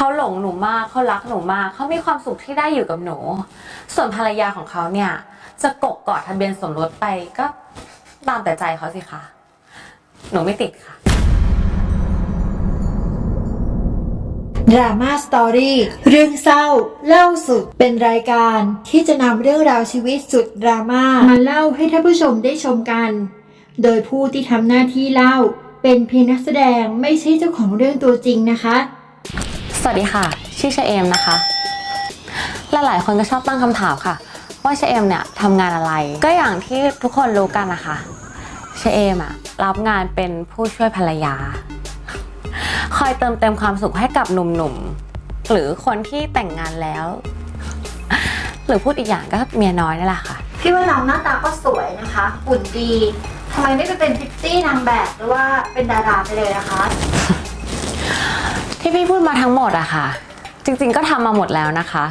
เขาหลงหนูมากเขารักหนูมากเขามีความสุขที่ได้อยู่กับหนู ส่วนภรรยาของเขาเนี่ยจะกกกอดทะเบียนสมรสไปก็ตามแต่ใจเขาสิคะหนูไม่ติดค่ะ ดราม่าสตอรี่เรื่องเศร้า เล่าสุดเป็นรายการที่จะนำเรื่องราวชีวิตสุดดราม่ามาเล่าให้ท่านผู้ชมได้ชมกัน โดยผู้ที่ทำหน้าที่เล่า เป็นเพียงนักแสดงไม่ใช่เจ้าของเรื่องตัวจริงนะคะ วัสดีค่ะ ชื่อชเอมนะคะ หลายๆ คนก็ชอบตั้งคำถามค่ะ ว่าชเอมเนี่ยทำงานอะไร ก็อย่างที่ทุกคนรู้กันนะคะชเอมอะรับงานเป็นผู้ช่วยภรรยา คอยเติมเต็มความสุขให้กับหนุ่มๆ หรือคนที่แต่งงานแล้ว หรือพูดอีกอย่างก็เมียน้อยนั่นแหละค่ะ พี่ว่าน้องหน้าตาก็สวยนะคะหุ่นดีทำไมไม่ไปเป็นพิตตี้นางแบบหรือว่าเป็นดาราไปเลยนะคะ ที่พี่พูดมาทั้งหมดอะค่ะ จริงๆก็ทำมาหมดแล้วนะคะ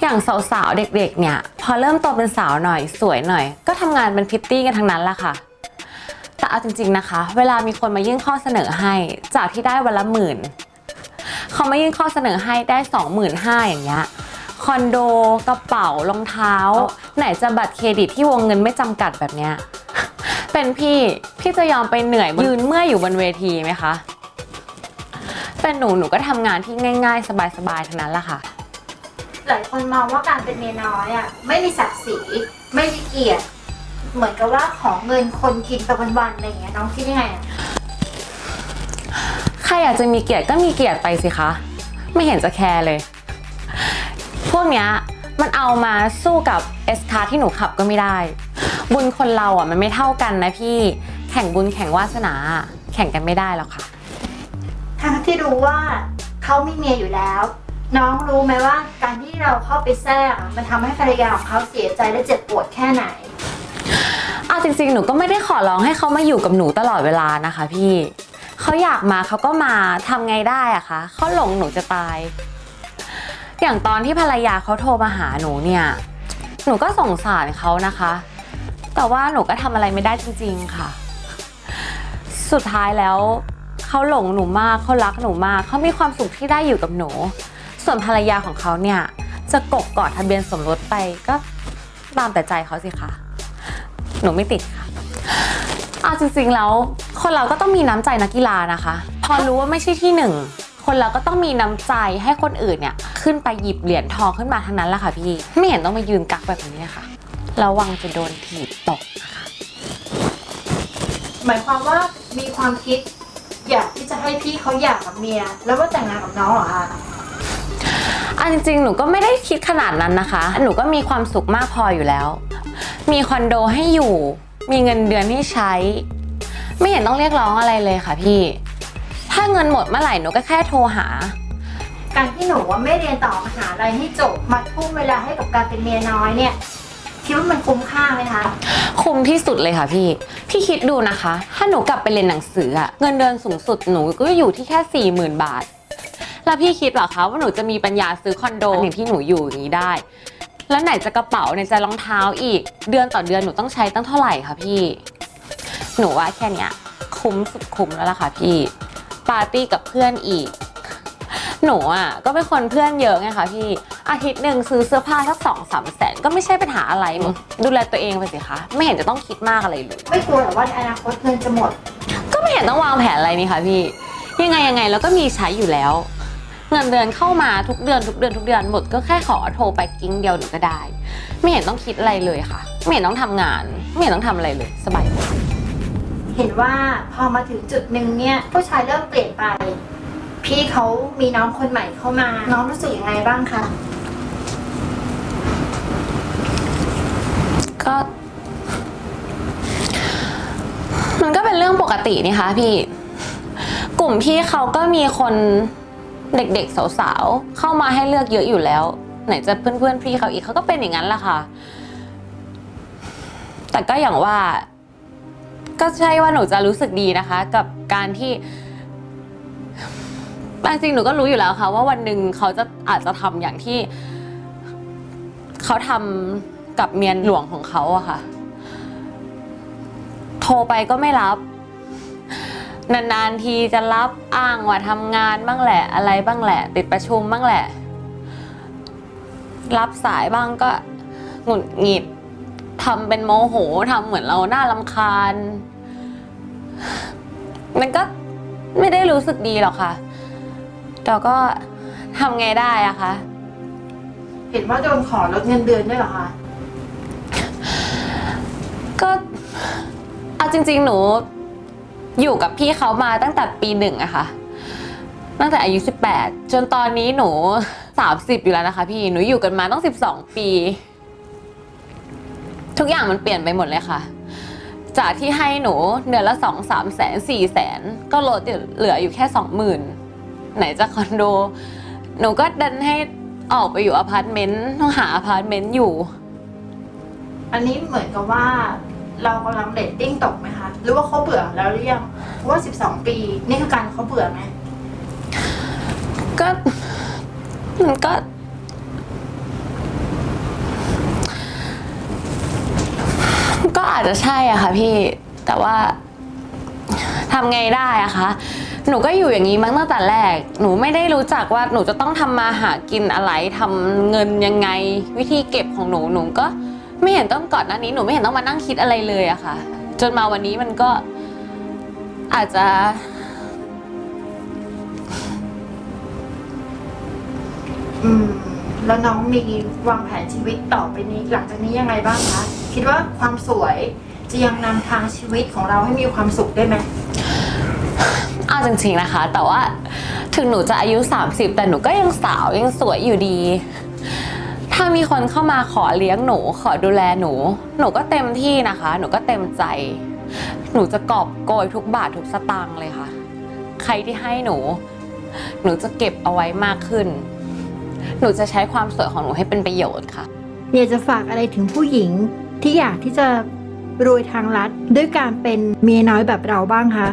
อย่างสาวๆ เด็กๆ เนี่ย พอเริ่มโตเป็นสาวหน่อยสวยหน่อย ก็ทำงานเป็นพิตตี้กันทั้งนั้นแหละค่ะ แต่เอาจริงๆนะคะ เวลามีคนมายื่นข้อเสนอให้จากที่ได้วันละหมื่นเขามายื่นข้อเสนอให้ได้สองหมื่นห้าอย่างเงี้ยคอนโดกระเป๋ารองเท้า ไหนจะบัตรเครดิตที่วงเงินไม่จำกัดแบบเนี้ยเป็นพี่พี่จะยอมไปเหนื่อยยืนเมื่อยอยู่บนเวทีไหมคะ เป็นหนูหนูก็ทำงานที่ง่าย ๆ สบายๆทั้งนั้นแหละค่ะ หลายคนมองว่าการเป็นเมียน้อยอะไม่มีศักดิ์ศรีไม่มีเกียรติเหมือนกับว่าของเงินคนกินไปวันๆอะไรอย่างเงี้ยน้องคิดยังไงอะใครอยากจะมีเกียรติก็มีเกียรติไปสิคะ ไม่เห็นจะแคร์เลย พวกเนี้ยมันเอามาสู้กับเอสคาที่หนูขับก็ไม่ได้ บุญคนเราอะมันไม่เท่ากันนะพี่ แข่งบุญแข่งวาสนาแข่งกันไม่ได้หรอกค่ะ ทั้งที่รู้ว่าเขามีเมียอยู่แล้ว น้องรู้ไหมว่าการที่เราเข้าไปแทรกอะมันทำให้ภรรยาของเขาเสียใจและเจ็บปวดแค่ไหน เอาจริงๆ หนูก็ไม่ได้ขอร้องให้เขามาอยู่กับหนูตลอดเวลานะคะพี่ เขาอยากมาเขาก็มาทำไงได้อะคะเขาหลงหนูจะตาย อย่างตอนที่ภรรยาเขาโทรมาหาหนูเนี่ย หนูก็สงสารเขานะคะ แต่ว่าหนูก็ทำอะไรไม่ได้จริง ๆ ค่ะ สุดท้ายแล้ว เขาหลงหนูมากเขารักหนูมากเขามีความสุขที่ได้อยู่กับหนู ส่วนภรรยาของเขาเนี่ยจะกกกอดทะเบียนสมรสไปก็ตามแต่ใจเขาสิคะหนูไม่ติดค่ะเอาจริงๆแล้วคนเราก็ต้องมีน้ำใจนักกีฬานะคะ พอรู้ว่าไม่ใช่ที่หนึ่งคนเราก็ต้องมีน้ำใจให้คนอื่นเนี่ยขึ้นไปหยิบเหรียญทองขึ้นมาทั้งนั้นแหละค่ะพี่ ไม่เห็นต้องมายืนกักแบบนี้เลยค่ะระวังจะโดนถีบตกนะคะหมายความว่ามีความคิด อยากที่จะให้พี่เขาหย่ากับเมีย แล้วว่าแต่งงานกับน้องเหรอคะอันจริงๆ หนูก็ไม่ได้คิดขนาดนั้นนะคะ หนูก็มีความสุขมากพออยู่แล้ว มีคอนโดให้อยู่ มีเงินเดือนให้ใช้ ไม่เห็นต้องเรียกร้องอะไรเลยค่ะพี่ ถ้าเงินหมดเมื่อไหร่หนูก็แค่โทรหา การที่หนูว่าไม่เรียนต่อมหาลัยให้จบมาทุ่มเวลาให้กับการเป็นเมียน้อยเนี่ยคิดว่ามันคุ้มค่าไหมคะ คุ้มที่สุดเลยค่ะพี่ พี่คิดดูนะคะ ถ้าหนูกลับไปเรียนหนังสืออะเงินเดือนสูงสุดหนูก็อยู่ที่แค่สี่หมื่นบาท แล้วพี่คิดเหรอคะว่าหนูจะมีปัญญาซื้อคอนโดอย่างที่หนูอยู่อย่างนี้ได้ แล้วไหนจะกระเป๋าไหนจะรองเท้าอีก เดือนต่อเดือนหนูต้องใช้ตั้งเท่าไหร่คะพี่ หนูว่าแค่เนี้ยคุ้มสุดคุ้มแล้วล่ะค่ะพี่ ปาร์ตี้กับเพื่อนอีก หนูอะก็เป็นคนเพื่อนเยอะไงคะพี่ อาทิตย์หนึ่งซื้อเสื้อผ้าสักสองสามแสนก็ไม่ใช่ปัญหาอะไรหนูดูแลตัวเองไปสิคะ ไม่เห็นจะต้องคิดมากอะไรเลย ไม่กลัวหรอว่าในอนาคตเงินจะหมด ก็ไม่เห็นต้องวางแผนอะไรนี่คะพี่ ยังไงยังไงแล้วก็มีใช้อยู่แล้ว เงินเดือนเข้ามาทุกเดือนทุกเดือนทุกเดือนหมดก็แค่ขอโทรไปกิ้งเดียวหนูก็ได้ ไม่เห็นต้องคิดอะไรเลยค่ะ ไม่เห็นต้องทำงาน ไม่เห็นต้องทำอะไรเลยสบายเห็นว่าพอมาถึงจุดหนึ่งเนี่ยผู้ชายเริ่มเปลี่ยนไป พี่เขามีน้องคนใหม่เข้ามา น้องรู้สึกยังไงบ้างคะ ก็ มันก็เป็นเรื่องปกตินี่คะพี่ กลุ่มพี่เขาก็มีคนเด็กๆสาวๆ เข้ามาให้เลือกเยอะอยู่แล้ว ไหนจะเพื่อนๆพี่เขาอีกเขาก็เป็นอย่างนั้นแหละค่ะ แต่ก็อย่างว่า ก็ใช่ว่าหนูจะรู้สึกดีนะคะ กับการที่จริงหนูก็รู้อยู่แล้วค่ะ ว่าวันหนึ่งเขาจะอาจจะทำอย่างที่เขาทำ กับเมียหลวงของเขาอะค่ะ โทรไปก็ไม่รับ นานๆทีจะรับอ้างว่าทำงานบ้างแหละ อะไรบ้างแหละ ติดประชุมบ้างแหละ รับสายบ้างก็หงุดหงิดทำเป็นโมโหทำเหมือนเราหน้าลำคาญ มันก็ไม่ได้รู้สึกดีหรอกค่ะแต่ก็ทำไงได้อะคะ เห็นว่าโดนขอลดเงินเดือนด้วยเหรอคะ ก็เอาจริง ๆ หนูอยู่กับพี่เขามาตั้งแต่ปีหนึ่งอะค่ะ ตั้งแต่อายุ 18 จนตอนนี้หนู 30 อยู่แล้วนะคะ พี่หนูอยู่กันมาต้อง12 ปี ทุกอย่างมันเปลี่ยนไปหมดเลยค่ะ จากที่ให้หนูเดือนละสองสามแสนสี่แสนก็ลดเหลืออยู่แค่สองหมื่นไหนจะคอนโด หนูก็ดันให้ออกไปอยู่อพาร์ตเมนต์ต้องหาอพาร์ตเมนต์อยู่ อันนี้เหมือนกับว่า เรากำลังเรตติ้งตกไหมคะหรือว่าเขาเบื่อแล้วหรือยังเพราะว่า 12 ปี นี่คือการเขาเบื่อไหมก็มันก็ ก็อาจจะใช่อะค่ะพี่ แต่ว่าทำไงได้อะคะ หนูก็อยู่อย่างนี้มั้งตั้งแต่แรก หนูไม่ได้รู้จักว่าหนูจะต้องทำมาหากินอะไรทำเงินยังไง วิธีเก็บของหนูหนูก็ ไม่เห็นต้องก่อนหน้านี้หนูไม่เห็นต้องมานั่งคิดอะไรเลยอะค่ะ จนมาวันนี้มันก็อาจจะ อืม แล้วน้องมีวางแผนชีวิตต่อไปนี้หลังจากนี้ยังไงบ้างคะ คิดว่าความสวยจะยังนำทางชีวิตของเราให้มีความสุขได้ไหม เอาจริงๆนะคะ แต่ว่าถึงหนูจะอายุ 30 แต่หนูก็ยังสาวยังสวยอยู่ดี ถ้ามีคนเข้ามาขอเลี้ยงหนู ขอดูแลหนู หนูก็เต็มที่นะคะ หนูก็เต็มใจ หนูจะกอบโกยทุกบาททุกสตางค์เลยค่ะ ใครที่ให้หนู หนูจะเก็บเอาไว้มากขึ้น หนูจะใช้ความสวยของหนูให้เป็นประโยชน์ค่ะ อยากจะฝากอะไรถึงผู้หญิงที่อยากที่จะรวยทางลัดด้วยการเป็นเมียน้อยแบบเราบ้างคะ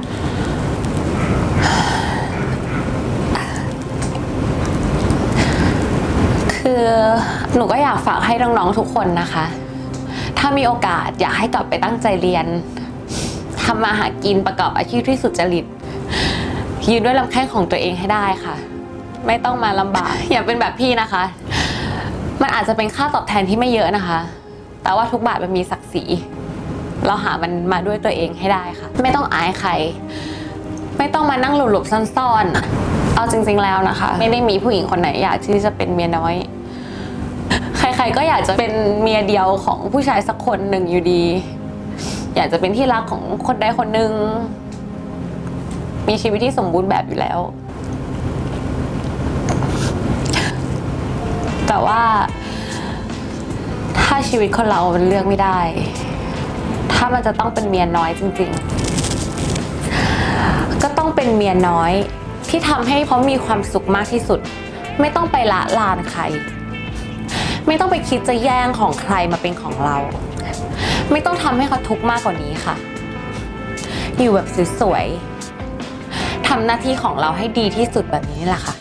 คือหนูก็อยากฝากให้น้องๆทุกคนนะคะ ถ้ามีโอกาสอยากให้กลับไปตั้งใจเรียนทำมาหากินประกอบอาชีพที่สุจริตยืนด้วยลำแข้งของตัวเองให้ได้ค่ะ ไม่ต้องมาลำบากอย่าเป็นแบบพี่นะคะ มันอาจจะเป็นค่าตอบแทนที่ไม่เยอะนะคะ แต่ว่าทุกบาทมันมีศักดิ์ศรีเราหามันมาด้วยตัวเองให้ได้ค่ะ ไม่ต้องอายใคร ไม่ต้องมานั่งหลบๆซ่อนๆเอาจริง ๆแล้วนะคะ ไม่ได้มีผู้หญิงคนไหนอยากที่จะเป็นเมียน้อย รๆก็อยากจะเป็นเมียเดียวของผู้ชายสักคนหนึ่งอยู่ดี อยากจะเป็นที่รักของคนใดคนหนึ่งมีชีวิตที่สมบูรณ์แบบอยู่แล้ว แต่ว่าถ้าชีวิตคนเรามันเลือกไม่ได้ ถ้ามันจะต้องเป็นเมียน้อยจริง ๆ ก็ต้องเป็นเมียน้อยที่ทำให้เขามีความสุขมากที่สุด ไม่ต้องไปละลานใคร ไม่ต้องไปคิดจะแย่งของใครมาเป็นของเรา ไม่ต้องทำให้เขาทุกข์มากกว่านี้ค่ะ อยู่แบบสวยๆทำหน้าที่ของเราให้ดีที่สุดแบบนี้แหละค่ะ